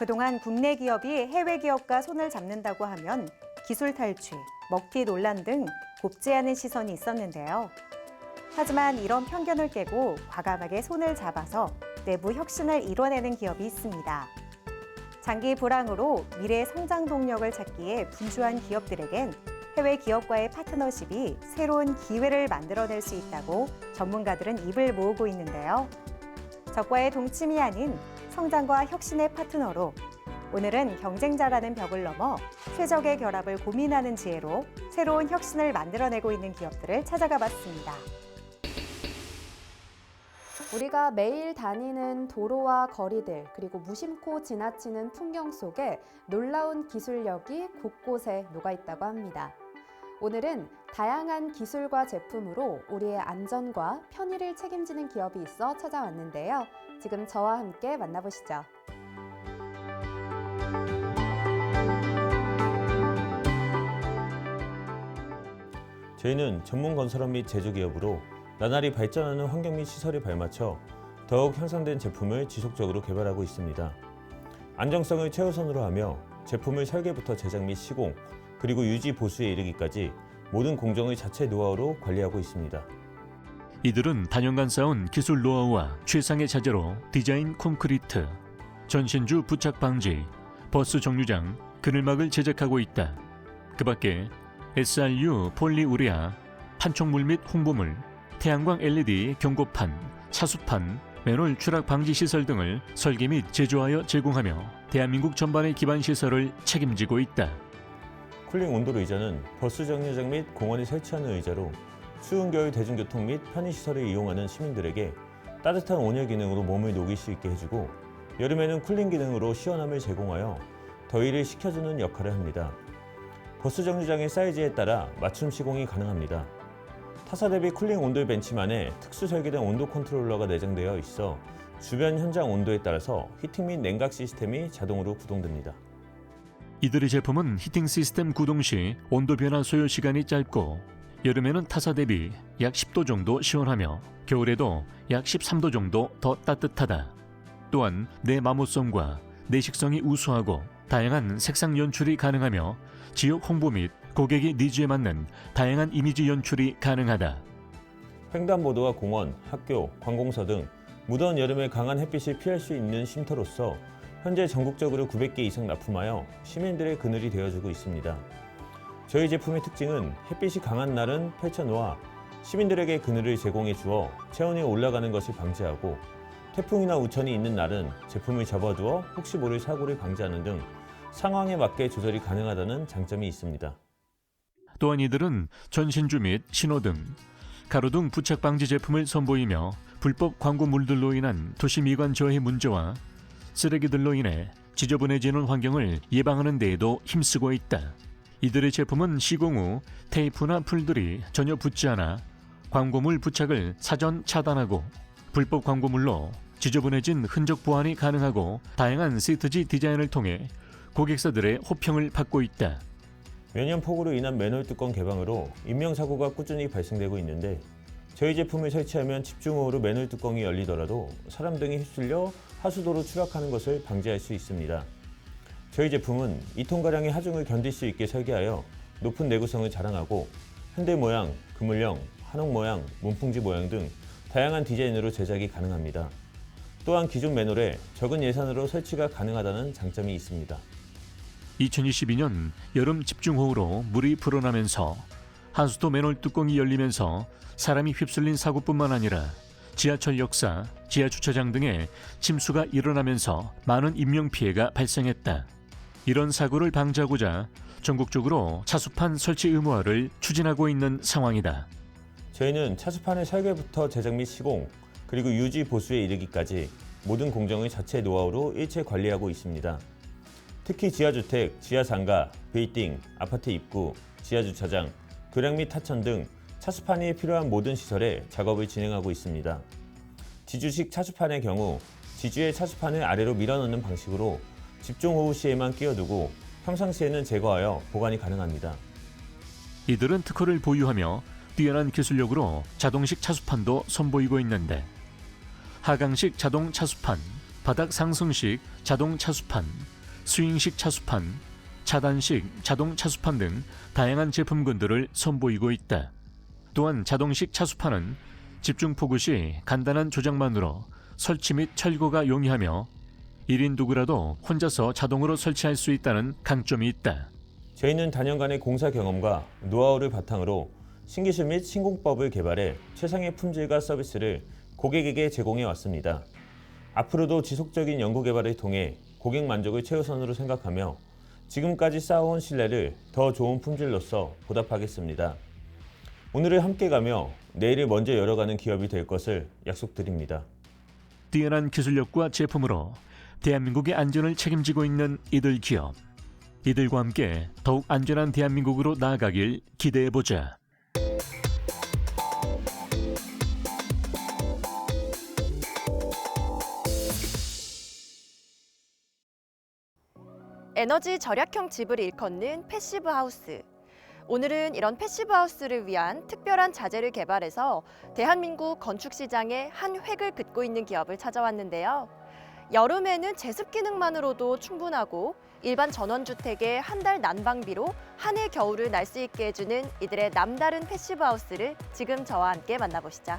그동안 국내 기업이 해외 기업과 손을 잡는다고 하면 기술 탈취, 먹튀 논란 등 곱지 않은 시선이 있었는데요. 하지만 이런 편견을 깨고 과감하게 손을 잡아서 내부 혁신을 이뤄내는 기업이 있습니다. 장기 불황으로 미래 성장 동력을 찾기에 분주한 기업들에겐 해외 기업과의 파트너십이 새로운 기회를 만들어낼 수 있다고 전문가들은 입을 모으고 있는데요. 적과의 동침이 아닌 성장과 혁신의 파트너로 오늘은 경쟁자라는 벽을 넘어 최적의 결합을 고민하는 지혜로 새로운 혁신을 만들어내고 있는 기업들을 찾아가 봤습니다. 우리가 매일 다니는 도로와 거리들 그리고 무심코 지나치는 풍경 속에 놀라운 기술력이 곳곳에 녹아 있다고 합니다. 오늘은 다양한 기술과 제품으로 우리의 안전과 편의를 책임지는 기업이 있어 찾아왔는데요. 지금 저와 함께 만나보시죠. 저희는 전문 건설업 및 제조 기업으로 나날이 발전하는 환경 및 시설에 발맞춰 더욱 향상된 제품을 지속적으로 개발하고 있습니다. 안정성을 최우선으로 하며 제품을 설계부터 제작 및 시공, 그리고 유지 보수에 이르기까지 모든 공정을 자체 노하우로 관리하고 있습니다. 이들은 단연간 쌓은 기술 노하우와 최상의 자재로 디자인 콘크리트, 전신주 부착 방지, 버스 정류장, 그늘막을 제작하고 있다. 그 밖에 SRU 폴리우레아, 판촉물 및 홍보물, 태양광 LED 경고판, 차수판, 맨홀 추락 방지 시설 등을 설계 및 제조하여 제공하며 대한민국 전반의 기반 시설을 책임지고 있다. 쿨링 온도로 의자는 버스 정류장 및 공원에 설치하는 의자로 추운 겨울 대중교통 및 편의시설을 이용하는 시민들에게 따뜻한 온열 기능으로 몸을 녹일 수 있게 해주고 여름에는 쿨링 기능으로 시원함을 제공하여 더위를 식혀주는 역할을 합니다. 버스 정류장의 사이즈에 따라 맞춤 시공이 가능합니다. 타사 대비 쿨링 온도 벤치만에 특수 설계된 온도 컨트롤러가 내장되어 있어 주변 현장 온도에 따라서 히팅 및 냉각 시스템이 자동으로 구동됩니다. 이들의 제품은 히팅 시스템 구동 시 온도 변화 소요 시간이 짧고 여름에는 타사 대비 약 10도 정도 시원하며 겨울에도 약 13도 정도 더 따뜻하다. 또한 내 마모성과 내식성이 우수하고 다양한 색상 연출이 가능하며 지역 홍보 및 고객의 니즈에 맞는 다양한 이미지 연출이 가능하다. 횡단보도와 공원, 학교, 관공서 등 무더운 여름에 강한 햇빛을 피할 수 있는 쉼터로서 현재 전국적으로 900개 이상 납품하여 시민들의 그늘이 되어주고 있습니다. 저희 제품의 특징은 햇빛이 강한 날은 펼쳐놓아 시민들에게 그늘을 제공해 주어 체온이 올라가는 것을 방지하고 태풍이나 우천이 있는 날은 제품을 접어두어 혹시 모를 사고를 방지하는 등 상황에 맞게 조절이 가능하다는 장점이 있습니다. 또한 이들은 전신주 및 신호등, 가로등 부착 방지 제품을 선보이며 불법 광고물들로 인한 도시 미관 저해 문제와 쓰레기들로 인해 지저분해지는 환경을 예방하는 데에도 힘쓰고 있다. 이들의 제품은 시공 후 테이프나 풀들이 전혀 붙지 않아 광고물 부착을 사전 차단하고 불법 광고물로 지저분해진 흔적 보완이 가능하고 다양한 시트지 디자인을 통해 고객사들의 호평을 받고 있다. 매년 폭우로 인한 맨홀 뚜껑 개방으로 인명사고가 꾸준히 발생되고 있는데 저희 제품을 설치하면 집중호우로 맨홀 뚜껑이 열리더라도 사람 등이 휩쓸려 하수도로 추락하는 것을 방지할 수 있습니다. 저희 제품은 2톤가량의 하중을 견딜 수 있게 설계하여 높은 내구성을 자랑하고 현대 모양, 그물형, 한옥 모양, 문풍지 모양 등 다양한 디자인으로 제작이 가능합니다. 또한 기존 맨홀에 적은 예산으로 설치가 가능하다는 장점이 있습니다. 2022년 여름 집중호우로 물이 불어나면서 하수도 맨홀 뚜껑이 열리면서 사람이 휩쓸린 사고뿐만 아니라 지하철 역사, 지하 주차장 등에 침수가 일어나면서 많은 인명 피해가 발생했다. 이런 사고를 방지하고자 전국적으로 차수판 설치 의무화를 추진하고 있는 상황이다. 저희는 차수판의 설계부터 제작 및 시공, 그리고 유지 보수에 이르기까지 모든 공정을 자체 노하우로 일체 관리하고 있습니다. 특히 지하주택, 지하상가, 빌딩, 아파트 입구, 지하주차장, 교량 및 하천 등 차수판이 필요한 모든 시설에 작업을 진행하고 있습니다. 지주식 차수판의 경우 지주의 차수판을 아래로 밀어넣는 방식으로 집중 호우 시에만 끼워두고 평상시에는 제거하여 보관이 가능합니다. 이들은 특허를 보유하며 뛰어난 기술력으로 자동식 차수판도 선보이고 있는데 하강식 자동 차수판, 바닥 상승식 자동 차수판, 스윙식 차수판, 차단식 자동 차수판 등 다양한 제품군들을 선보이고 있다. 또한 자동식 차수판은 집중 포구 시 간단한 조작만으로 설치 및 철거가 용이하며 1인 누구라도 혼자서 자동으로 설치할 수 있다는 강점이 있다. 저희는 단연간의 공사 경험과 노하우를 바탕으로 신기술 및 신공법을 개발해 최상의 품질과 서비스를 고객에게 제공해 왔습니다. 앞으로도 지속적인 연구 개발을 통해 고객 만족을 최우선으로 생각하며 지금까지 쌓아온 신뢰를 더 좋은 품질로서 보답하겠습니다. 오늘을 함께 가며 내일을 먼저 열어가는 기업이 될 것을 약속드립니다. 뛰어난 기술력과 제품으로 대한민국의 안전을 책임지고 있는 이들 기업. 이들과 함께 더욱 안전한 대한민국으로 나아가길 기대해 보자. 에너지 절약형 집을 일컫는 패시브 하우스. 오늘은 이런 패시브 하우스를 위한 특별한 자재를 개발해서 대한민국 건축 시장에 한 획을 긋고 있는 기업을 찾아왔는데요. 여름에는 제습 기능만으로도 충분하고 일반 전원주택의 한 달 난방비로 한 해 겨울을 날 수 있게 해주는 이들의 남다른 패시브 하우스를 지금 저와 함께 만나보시죠.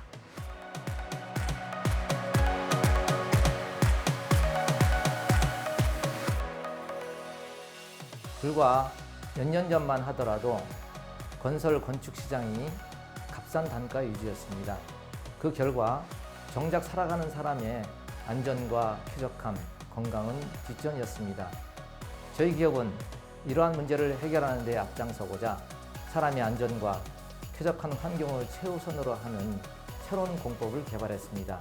불과 몇 년 전만 하더라도 건설 건축 시장이 값싼 단가 유지였습니다. 그 결과 정작 살아가는 사람의 안전과 쾌적함, 건강은 뒷전이었습니다. 저희 기업은 이러한 문제를 해결하는 데 앞장서고자 사람의 안전과 쾌적한 환경을 최우선으로 하는 새로운 공법을 개발했습니다.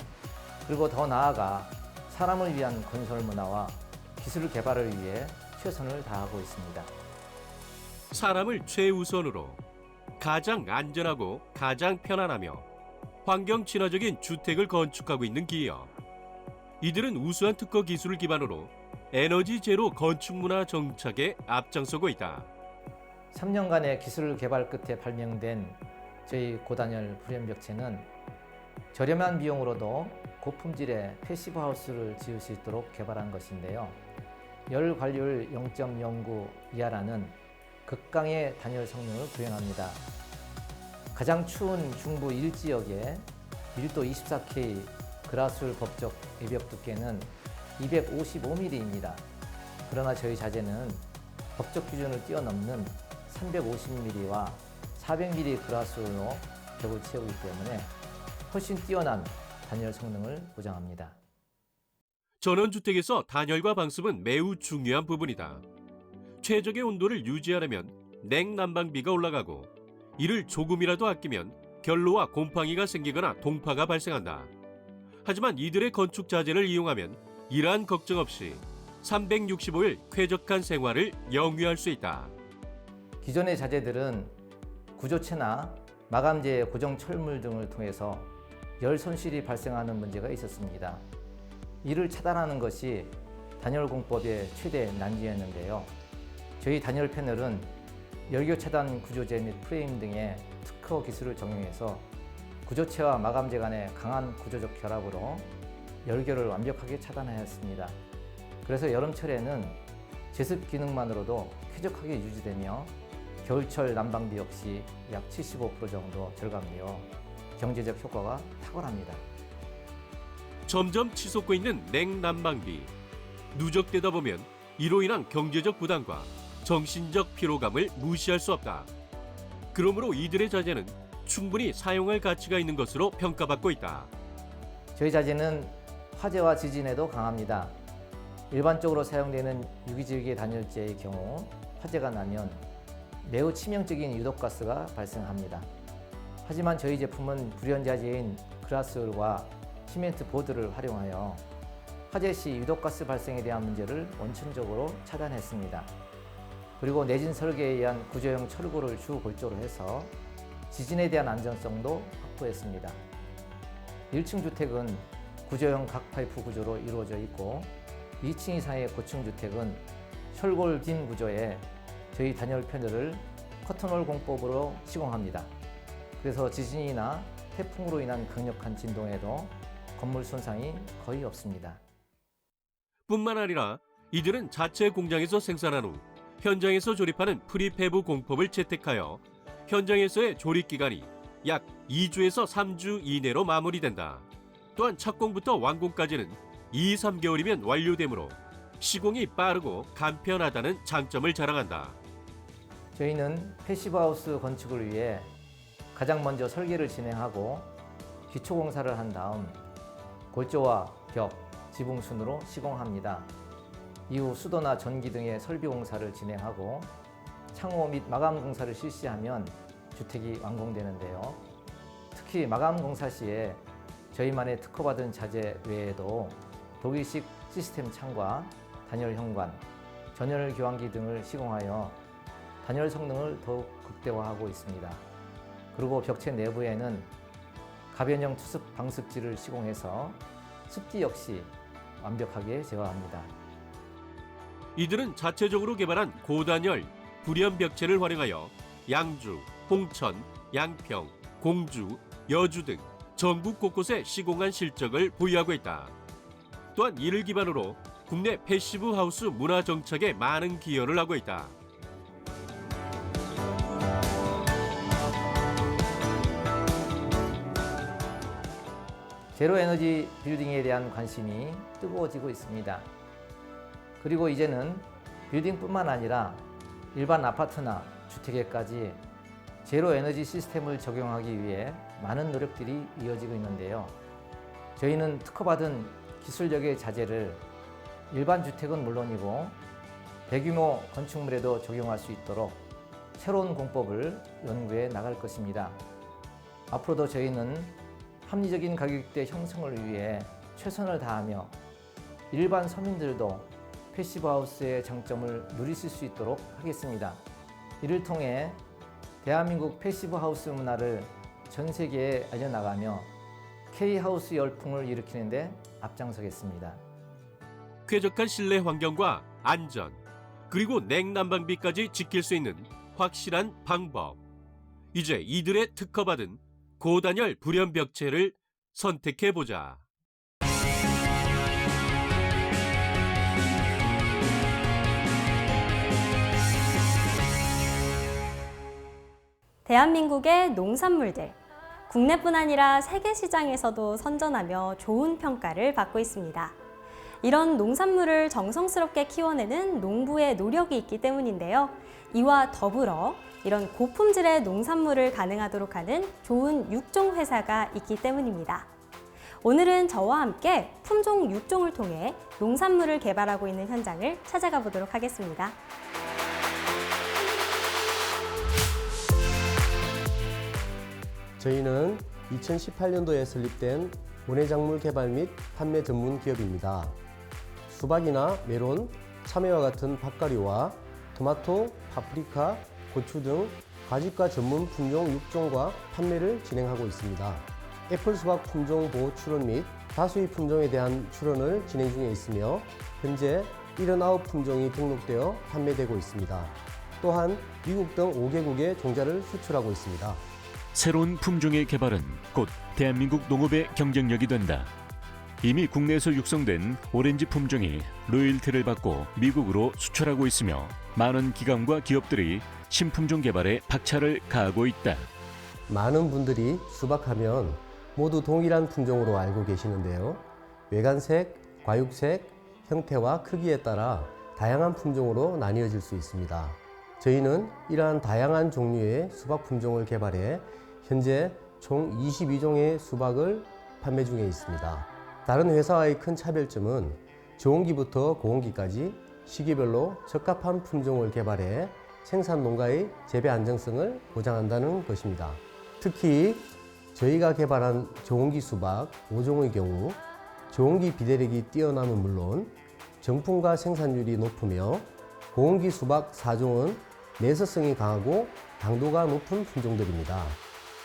그리고 더 나아가 사람을 위한 건설 문화와 기술 개발을 위해 최선을 다하고 있습니다. 사람을 최우선으로 가장 안전하고 가장 편안하며 환경 친화적인 주택을 건축하고 있는 기업. 이들은 우수한 특허 기술을 기반으로 에너지 제로 건축 문화 정착에 앞장서고 있다. 3년간의 기술 개발 끝에 발명된 저희 고단열 불연벽체는 저렴한 비용으로도 고품질의 패시브 하우스를 지을 수 있도록 개발한 것인데요. 열 관리율 0.09 이하라는 극강의 단열 성능을 구현합니다. 가장 추운 중부 일지역에 1도 24K 그라술 법적 외벽 두께는 255mm입니다. 그러나 저희 자재는 법적 기준을 뛰어넘는 350mm와 400mm 그라술로 벽을 채우기 때문에 훨씬 뛰어난 단열 성능을 보장합니다. 전원주택에서 단열과 방습은 매우 중요한 부분이다. 최적의 온도를 유지하려면 냉난방비가 올라가고 이를 조금이라도 아끼면 결로와 곰팡이가 생기거나 동파가 발생한다. 하지만 이들의 건축 자재를 이용하면 이러한 걱정 없이 365일 쾌적한 생활을 영위할 수 있다. 기존의 자재들은 구조체나 마감재의 고정 철물 등을 통해서 열 손실이 발생하는 문제가 있었습니다. 이를 차단하는 것이 단열 공법의 최대 난지였는데요. 저희 단열 패널은 열교 차단 구조재 및 프레임 등의 특허 기술을 적용해서 구조체와 마감재 간의 강한 구조적 결합으로 열교를 완벽하게 차단하였습니다. 그래서 여름철에는 제습 기능만으로도 쾌적하게 유지되며 겨울철 난방비 역시 약 75% 정도 절감되어 경제적 효과가 탁월합니다. 점점 치솟고 있는 냉난방비. 누적되다 보면 이로 인한 경제적 부담과 정신적 피로감을 무시할 수 없다. 그러므로 이들의 자재는 충분히 사용할 가치가 있는 것으로 평가받고 있다. 저희 자재는 화재와 지진에도 강합니다. 일반적으로 사용되는 유기질기 단열재의 경우 화재가 나면 매우 치명적인 유독가스가 발생합니다. 하지만 저희 제품은 불연자재인 그라스올과 시멘트 보드를 활용하여 화재 시 유독가스 발생에 대한 문제를 원천적으로 차단했습니다. 그리고 내진 설계에 의한 구조형 철골을 주 골조로 해서 지진에 대한 안전성도 확보했습니다. 1층 주택은 구조형 각파이프 구조로 이루어져 있고 2층 이상의 고층 주택은 철골 딘 구조에 저희 단열 패널을 커튼홀 공법으로 시공합니다. 그래서 지진이나 태풍으로 인한 강력한 진동에도 건물 손상이 거의 없습니다. 뿐만 아니라 이들은 자체 공장에서 생산한 후 현장에서 조립하는 프리페브 공법을 채택하여 현장에서의 조립 기간이 약 2주에서 3주 이내로 마무리된다. 또한 착공부터 완공까지는 2, 3개월이면 완료되므로 시공이 빠르고 간편하다는 장점을 자랑한다. 저희는 패시브하우스 건축을 위해 가장 먼저 설계를 진행하고 기초공사를 한 다음 골조와 벽, 지붕 순으로 시공합니다. 이후 수도나 전기 등의 설비 공사를 진행하고 창호 및 마감 공사를 실시하면 주택이 완공되는데요. 특히 마감 공사 시에 저희만의 특허받은 자재 외에도 독일식 시스템 창과 단열 현관, 전열 교환기 등을 시공하여 단열 성능을 더욱 극대화하고 있습니다. 그리고 벽체 내부에는 가변형 투습 방습지를 시공해서 습기 역시 완벽하게 제어합니다. 이들은 자체적으로 개발한 고단열 불연 벽체를 활용하여 양주, 홍천, 양평, 공주, 여주 등 전국 곳곳에 시공한 실적을 보유하고 있다. 또한 이를 기반으로 국내 패시브 하우스 문화 정착에 많은 기여를 하고 있다. 제로 에너지 빌딩에 대한 관심이 뜨거워지고 있습니다. 그리고 이제는 빌딩뿐만 아니라 일반 아파트나 주택에까지 제로 에너지 시스템을 적용하기 위해 많은 노력들이 이어지고 있는데요. 저희는 특허받은 기술력의 자재를 일반 주택은 물론이고 대규모 건축물에도 적용할 수 있도록 새로운 공법을 연구해 나갈 것입니다. 앞으로도 저희는 합리적인 가격대 형성을 위해 최선을 다하며 일반 서민들도 패시브 하우스의 장점을 누리실 수 있도록 하겠습니다. 이를 통해 대한민국 패시브 하우스 문화를 전 세계에 알려나가며 K 하우스 열풍을 일으키는 데 앞장서겠습니다. 쾌적한 실내 환경과 안전, 그리고 냉난방비까지 지킬 수 있는 확실한 방법. 이제 이들의 특허받은 고단열 불연 벽체를 선택해 보자. 대한민국의 농산물들. 국내뿐 아니라 세계 시장에서도 선전하며 좋은 평가를 받고 있습니다. 이런 농산물을 정성스럽게 키워내는 농부의 노력이 있기 때문인데요. 이와 더불어 이런 고품질의 농산물을 가능하도록 하는 좋은 육종 회사가 있기 때문입니다. 오늘은 저와 함께 품종 육종을 통해 농산물을 개발하고 있는 현장을 찾아가 보도록 하겠습니다. 저희는 2018년도에 설립된 원예작물 개발 및 판매 전문 기업입니다. 수박이나 메론, 참외와 같은 밭가리와 토마토, 파프리카, 고추 등 과집과 전문 품종 6종과 판매를 진행하고 있습니다. 애플 수박 품종 보호 출원 및 다수의 품종에 대한 출원을 진행 중에 있으며 현재 79품종이 등록되어 판매되고 있습니다. 또한 미국 등 5개국에 종자를 수출하고 있습니다. 새로운 품종의 개발은 곧 대한민국 농업의 경쟁력이 된다. 이미 국내에서 육성된 오렌지 품종이 로열티를 받고 미국으로 수출하고 있으며 많은 기관과 기업들이 신품종 개발에 박차를 가하고 있다. 많은 분들이 수박하면 모두 동일한 품종으로 알고 계시는데요. 외관색, 과육색, 형태와 크기에 따라 다양한 품종으로 나뉘어질 수 있습니다. 저희는 이러한 다양한 종류의 수박 품종을 개발해 현재 총 22종의 수박을 판매 중에 있습니다. 다른 회사와의 큰 차별점은 저온기부터 고온기까지 시기별로 적합한 품종을 개발해 생산 농가의 재배 안정성을 보장한다는 것입니다. 특히 저희가 개발한 저온기 수박 5종의 경우 저온기 비대력이 뛰어남은 물론 정품과 생산율이 높으며 고온기 수박 4종은 내서성이 강하고 당도가 높은 품종들입니다.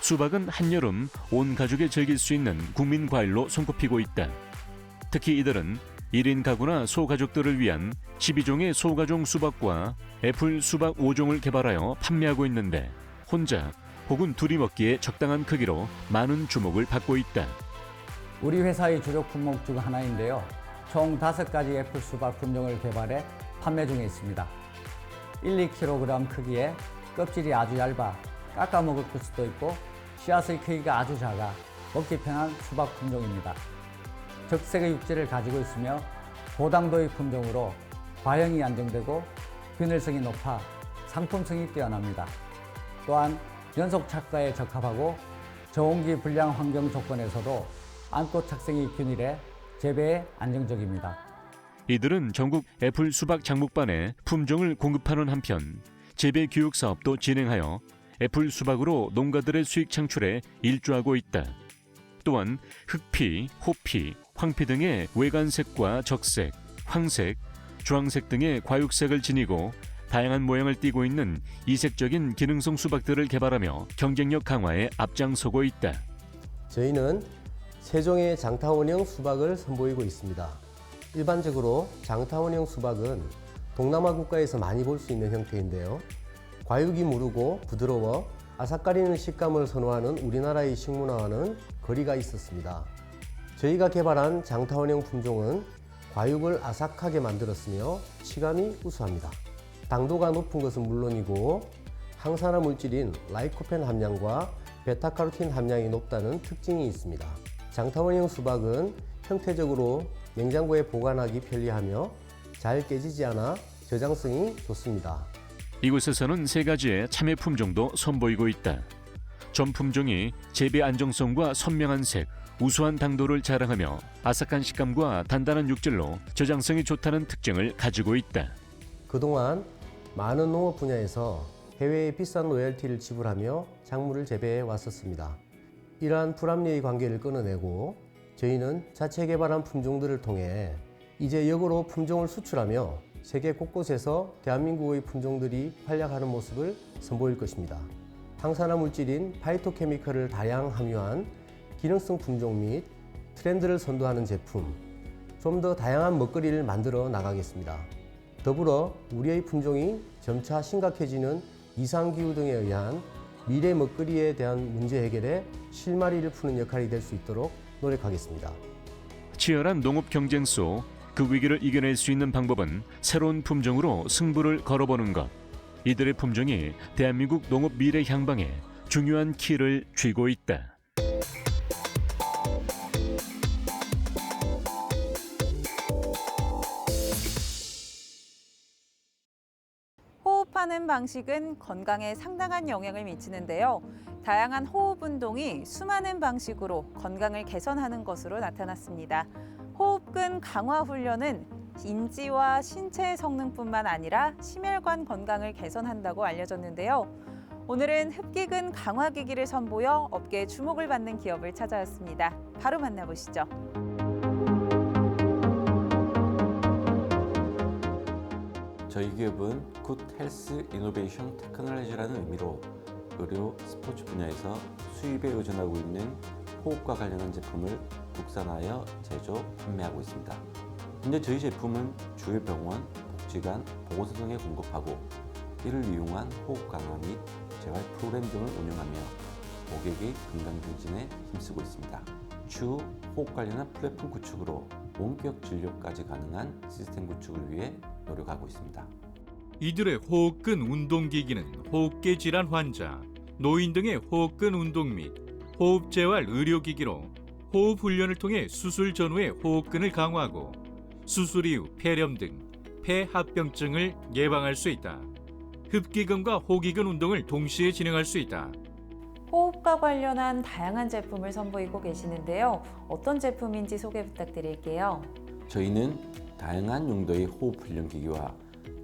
수박은 한여름 온 가족이 즐길 수 있는 국민 과일로 손꼽히고 있다. 특히 이들은 1인 가구나 소가족들을 위한 12종의 소가종 수박과 애플 수박 5종을 개발하여 판매하고 있는데 혼자 혹은 둘이 먹기에 적당한 크기로 많은 주목을 받고 있다. 우리 회사의 주력 품목 중 하나인데요. 총 5가지 애플 수박 품종을 개발해 판매 중에 있습니다. 1, 2kg 크기에 껍질이 아주 얇아 깎아 먹을 수도 있고 씨앗의 크기가 아주 작아 먹기 편한 수박 품종입니다. 적색의 육질을 가지고 있으며 고당도의 품종으로 과형이 안정되고 균일성이 높아 상품성이 뛰어납니다. 또한 연속 착과에 적합하고 저온기 불량 환경 조건에서도 안고 착색이 균일해 재배에 안정적입니다. 이들은 전국 애플 수박 장목반에 품종을 공급하는 한편 재배 교육 사업도 진행하여 애플 수박으로 농가들의 수익 창출에 일조하고 있다. 또한 흑피, 호피, 황피 등의 외관색과 적색, 황색, 주황색 등의 과육색을 지니고 다양한 모양을 띠고 있는 이색적인 기능성 수박들을 개발하며 경쟁력 강화에 앞장서고 있다. 저희는 세종의 장타원형 수박을 선보이고 있습니다. 일반적으로 장타원형 수박은 동남아 국가에서 많이 볼 수 있는 형태인데요. 과육이 무르고 부드러워 아삭거리는 식감을 선호하는 우리나라의 식문화와는 거리가 있었습니다. 저희가 개발한 장타원형 품종은 과육을 아삭하게 만들었으며 치감이 우수합니다. 당도가 높은 것은 물론이고 항산화 물질인 라이코펜 함량과 베타카로틴 함량이 높다는 특징이 있습니다. 장타원형 수박은 형태적으로 냉장고에 보관하기 편리하며 잘 깨지지 않아 저장성이 좋습니다. 이곳에서는 세 가지의 참외 품종도 선보이고 있다. 전 품종이 재배 안정성과 선명한 색, 우수한 당도를 자랑하며 아삭한 식감과 단단한 육질로 저장성이 좋다는 특징을 가지고 있다. 그동안 많은 농업 분야에서 해외에 비싼 로열티를 지불하며 작물을 재배해 왔었습니다. 이러한 불합리의 관계를 끊어내고 저희는 자체 개발한 품종들을 통해 이제 역으로 품종을 수출하며 세계 곳곳에서 대한민국의 품종들이 활약하는 모습을 선보일 것입니다. 항산화 물질인 파이토케미컬을 다량 함유한 기능성 품종 및 트렌드를 선도하는 제품, 좀 더 다양한 먹거리를 만들어 나가겠습니다. 더불어 우리의 품종이 점차 심각해지는 이상기후 등에 의한 미래 먹거리에 대한 문제 해결에 실마리를 푸는 역할이 될 수 있도록 노력하겠습니다. 치열한 농업 경쟁 속 그 위기를 이겨낼 수 있는 방법은 새로운 품종으로 승부를 걸어보는 것. 이들의 품종이 대한민국 농업 미래 향방에 중요한 키를 쥐고 있다. 호흡하는 방식은 건강에 상당한 영향을 미치는데요. 다양한 호흡 운동이 수많은 방식으로 건강을 개선하는 것으로 나타났습니다. 호흡근 강화 훈련은 인지와 신체 성능뿐만 아니라 심혈관 건강을 개선한다고 알려졌는데요. 오늘은 흡기근 강화 기기를 선보여 업계의 주목을 받는 기업을 찾아왔습니다. 바로 만나보시죠. 저희 기업은 굿 헬스 이노베이션 테크놀로지라는 의미로 의료 스포츠 분야에서 수입에 의존하고 있는 호흡과 관련한 제품을 국산화하여 제조, 판매하고 있습니다. 현재 저희 제품은 주요 병원, 복지관, 보건소 등에 공급하고 이를 이용한 호흡 강화 및 재활 프로그램 등을 운영하며 고객의 건강 증진에 힘쓰고 있습니다. 추후 호흡 관련한 플랫폼 구축으로 원격 진료까지 가능한 시스템 구축을 위해 노력하고 있습니다. 이들의 호흡근 운동기기는 호흡기 질환 환자, 노인 등의 호흡근 운동 및 호흡 재활 의료기기로 호흡 훈련을 통해 수술 전후의 호흡근을 강화하고 수술 이후 폐렴 등 폐합병증을 예방할 수 있다. 흡기근과 호기근 운동을 동시에 진행할 수 있다. 호흡과 관련한 다양한 제품을 선보이고 계시는데요. 어떤 제품인지 소개 부탁드릴게요. 저희는 다양한 용도의 호흡 훈련 기기와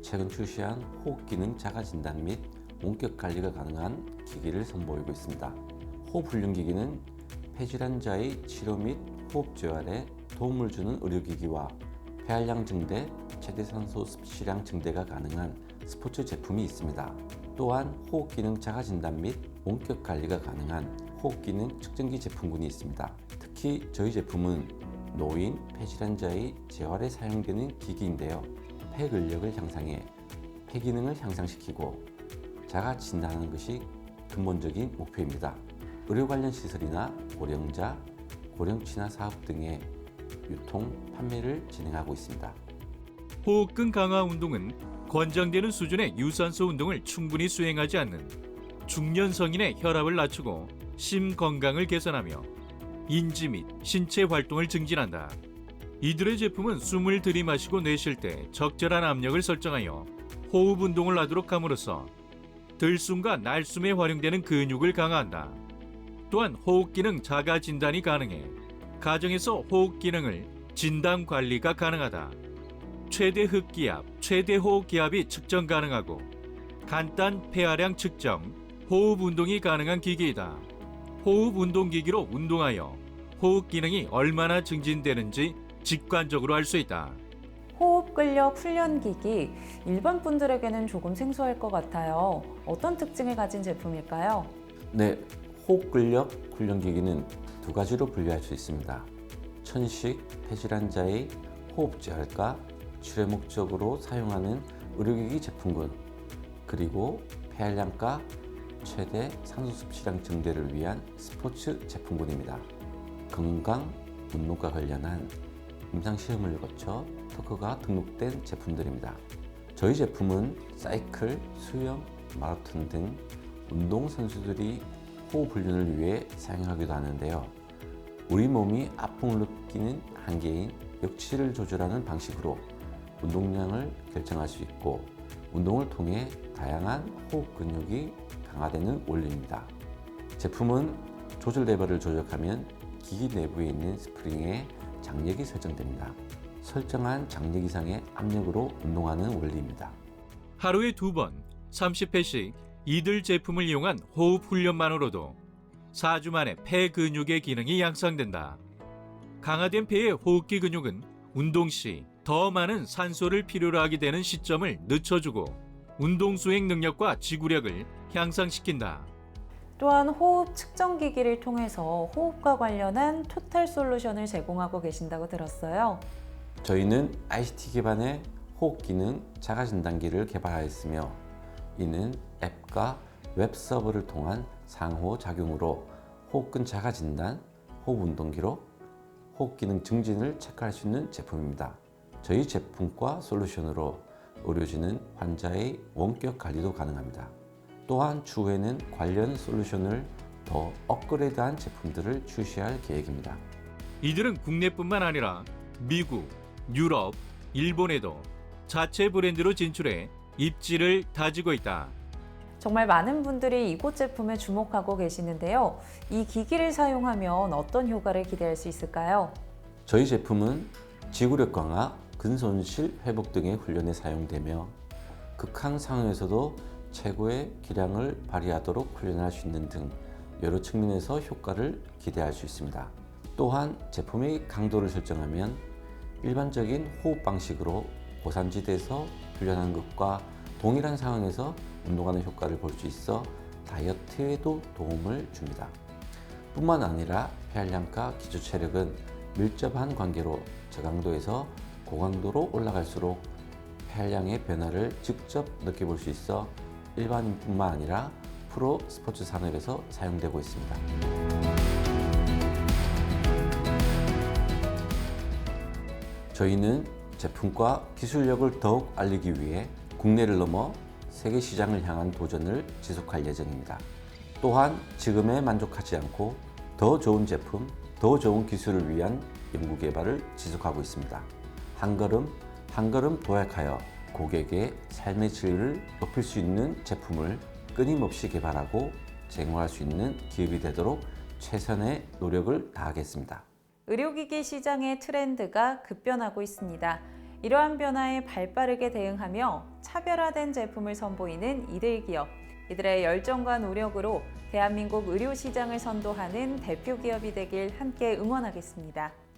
최근 출시한 호흡 기능 자가 진단 및 원격 관리가 가능한 기기를 선보이고 있습니다. 호흡 훈련 기기는 폐질환자의 치료 및 호흡 재활에 도움을 주는 의료기기와 폐활량 증대, 최대 산소 습시량 증대가 가능한 스포츠 제품이 있습니다. 또한 호흡 기능 자가 진단 및 원격 관리가 가능한 호흡 기능 측정기 제품군이 있습니다. 특히 저희 제품은 노인, 폐질환자의 재활에 사용되는 기기인데요. 폐 근력을 향상해 폐 기능을 향상시키고 자가 진단하는 것이 근본적인 목표입니다. 의료 관련 시설이나 고령자, 고령 친화 사업 등의 유통, 판매를 진행하고 있습니다. 호흡근 강화 운동은 권장되는 수준의 유산소 운동을 충분히 수행하지 않는 중년 성인의 혈압을 낮추고 심 건강을 개선하며 인지 및 신체 활동을 증진한다. 이들의 제품은 숨을 들이마시고 내쉴 때 적절한 압력을 설정하여 호흡 운동을 하도록 함으로써 들숨과 날숨에 활용되는 근육을 강화한다. 또한 호흡 기능 자가 진단이 가능해 가정에서 호흡 기능을 진단 관리가 가능하다. 최대 흡기압, 최대 호흡 기압이 측정 가능하고 간단 폐하량 측정, 호흡 운동이 가능한 기기이다. 호흡 운동 기기로 운동하여 호흡 기능이 얼마나 증진되는지 직관적으로 알 수 있다. 호흡 근력 훈련 기기 일반 분들에게는 조금 생소할 것 같아요. 어떤 특징을 가진 제품일까요? 네, 호흡 근력 훈련 기기는 두 가지로 분류할 수 있습니다. 천식 폐질환자의 호흡 제할과 치료 목적으로 사용하는 의료기기 제품군 그리고 폐활량과 최대 산소 섭취량 증대를 위한 스포츠 제품군입니다. 건강 운동과 관련한 임상 시험을 거쳐 특허가 등록된 제품들입니다. 저희 제품은 사이클, 수영, 마라톤 등 운동 선수들이 호흡 훈련을 위해 사용하기도 하는데요. 우리 몸이 아픔을 느끼는 한계인 역치를 조절하는 방식으로 운동량을 결정할 수 있고 운동을 통해 다양한 호흡 근육이 강화되는 원리입니다. 제품은 조절 레버를 조작하면 기기 내부에 있는 스프링에 장력이 설정됩니다. 설정한 장력 이상의 압력으로 운동하는 원리입니다. 하루에 두 번 30회씩 이들 제품을 이용한 호흡 훈련만으로도 4주 만에 폐 근육의 기능이 향상된다. 강화된 폐의 호흡기 근육은 운동 시 더 많은 산소를 필요로 하게 되는 시점을 늦춰주고 운동 수행 능력과 지구력을 향상시킨다. 또한 호흡 측정 기기를 통해서 호흡과 관련한 토탈 솔루션을 제공하고 계신다고 들었어요. 저희는 ICT 기반의 호흡 기능 자가 진단기를 개발하였으며 이는 앱과 웹 서버를 통한 상호 작용으로 호흡근 자가 진단, 호흡 운동 기록, 호흡 기능 증진을 체크할 수 있는 제품입니다. 저희 제품과 솔루션으로 의료진은 환자의 원격 관리도 가능합니다. 또한 추후에는 관련 솔루션을 더 업그레이드한 제품들을 출시할 계획입니다. 이들은 국내뿐만 아니라 미국, 유럽, 일본에도 자체 브랜드로 진출해 입지를 다지고 있다. 정말 많은 분들이 이곳 제품에 주목하고 계시는데요. 이 기기를 사용하면 어떤 효과를 기대할 수 있을까요? 저희 제품은 지구력 강화, 근손실 회복 등의 훈련에 사용되며 극한 상황에서도 최고의 기량을 발휘하도록 훈련할 수 있는 등 여러 측면에서 효과를 기대할 수 있습니다. 또한 제품의 강도를 설정하면 일반적인 호흡 방식으로 고산지대에서 훈련하는 것과 동일한 상황에서 운동하는 효과를 볼 수 있어 다이어트에도 도움을 줍니다. 뿐만 아니라 폐활량과 기초 체력은 밀접한 관계로 저강도에서 고강도로 올라갈수록 폐활량의 변화를 직접 느껴볼 수 있어 일반인뿐만 아니라 프로 스포츠 산업에서 사용되고 있습니다. 저희는 제품과 기술력을 더욱 알리기 위해 국내를 넘어 세계 시장을 향한 도전을 지속할 예정입니다. 또한 지금에 만족하지 않고 더 좋은 제품, 더 좋은 기술을 위한 연구 개발을 지속하고 있습니다. 한 걸음 한 걸음 도약하여 고객의 삶의 질을 높일 수 있는 제품을 끊임없이 개발하고 제공할 수 있는 기업이 되도록 최선의 노력을 다하겠습니다. 의료기기 시장의 트렌드가 급변하고 있습니다. 이러한 변화에 발빠르게 대응하며 차별화된 제품을 선보이는 이들 기업. 이들의 열정과 노력으로 대한민국 의료 시장을 선도하는 대표 기업이 되길 함께 응원하겠습니다.